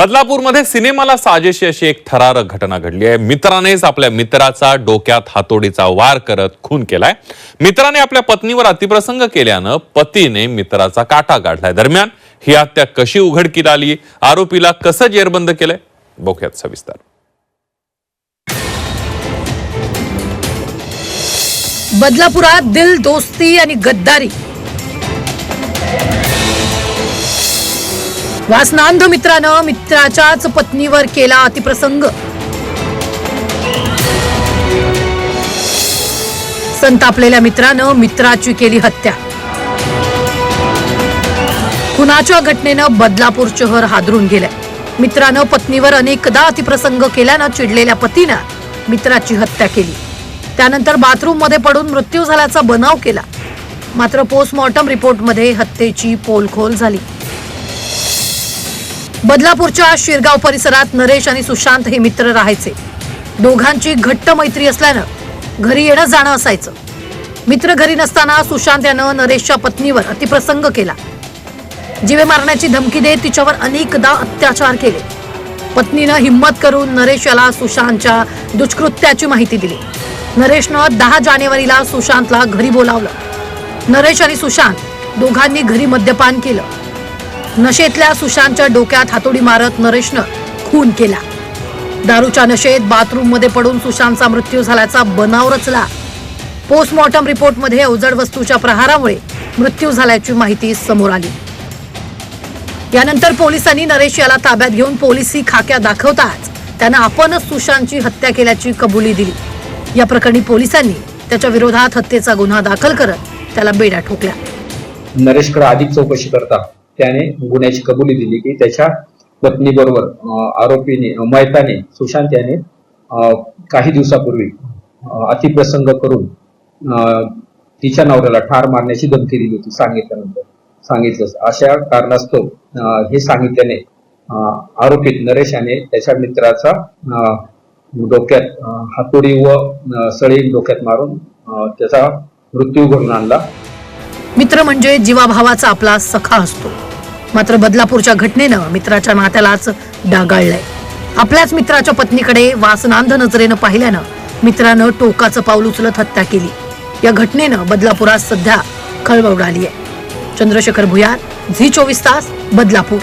बदलापूरमध्ये सिनेमाला साजेशी अशी एक थरारक घटना घडली आहे. मित्रानेच आपल्या मित्राचा डोक्यात हातोडीचा वार करत खून केलाय. मित्राने आपल्या पत्नीवर अतिप्रसंग केल्यानं पतीने मित्राचा काटा काढलाय. दरम्यान ही हत्या कशी उघडकीला आली आरोपीला कसं जेरबंद केलंय बघूयात सविस्तर. बदलापुरात दिल दोस्ती आणि गद्दारी. वासनांध मित्रानं मित्राच्याच पत्नीवर केला अतिप्रसंग. संतापलेल्या मित्रानं मित्राची केली हत्या. खुनाच्या घटनेनं बदलापूर शहर हादरून गेलंय. मित्रानं पत्नीवर अनेकदा अतिप्रसंग केल्यानं चिडलेल्या पतीनं मित्राची हत्या केली. त्यानंतर बाथरूममध्ये पडून मृत्यू झाल्याचा बनाव केला. मात्र पोस्टमॉर्टम रिपोर्टमध्ये हत्येची पोलखोल झाली. बदलापूरच्या शिरगाव परिसरात नरेश आणि सुशांत हे मित्र राहायचे. दोघांची घट्ट मैत्री असल्यानं घरी येणं जाणं असायचं. मित्र घरी नसताना सुशांत यानं नरेशच्या पत्नीवर अतिप्रसंग केला. जीवे मारण्याची धमकी देत तिच्यावर अनेकदा अत्याचार केले. पत्नीनं हिंमत करून नरेश याला सुशांतच्या दुष्कृत्याची माहिती दिली. नरेशनं दहा जानेवारीला सुशांतला घरी बोलावलं. नरेश आणि सुशांत दोघांनी घरी मद्यपान केलं. नशेतल्या सुशांतच्या डोक्यात हातोडी मारत नरेशनं खून केला. दारूच्या नशेत बाथरूममध्ये पडून सुशांतचा मृत्यू झाल्याचा बनाव रचला. पोस्टमॉर्टम रिपोर्टमध्ये अवजड वस्तूच्या प्रहारामुळे मृत्यू झाल्याची माहिती समोर आली. यानंतर पोलिसांनी नरेश याला ताब्यात घेऊन पोलिसी खाक्या दाखवताच त्यानं आपणच सुशांतची हत्या केल्याची कबुली दिली. या प्रकरणी पोलिसांनी त्याच्या विरोधात हत्येचा गुन्हा दाखल करत त्याला बेड्या ठोकल्या. नरेशकडे अधिक चौकशी करता. त्याने गुन्ह्याची कबुली दिली की त्याच्या पत्नीबरोबर आरोपीने मैताने सुशांत याने काही दिवसापूर्वी अतिप्रसंग करून अं, तिच्या नवऱ्याला ठार मारण्याची धमकी दिली होती सांगितल्यानंतर. सांगितलं अशा कारणास्तव हे सांगितल्याने आरोपीत नरेश याने त्याच्या मित्राचा डोक्यात हातोडी व सळी डोक्यात मारून त्याचा मृत्यू घडून आणला. मित्र म्हणजे जीवाभावाचा आपला सखा असतो. मात्र बदलापूरच्या घटनेनं मित्राच्या नात्यालाच डागाळलंय. आपल्याच मित्राच्या पत्नीकडे वासनांध नजरेनं पाहिल्यानं मित्रानं टोकाचं पाऊल उचलत हत्या केली. या घटनेनं बदलापुरात सध्या खळबळ उडाली आहे चंद्रशेखर भुयार झी चोवीस तास बदलापूर.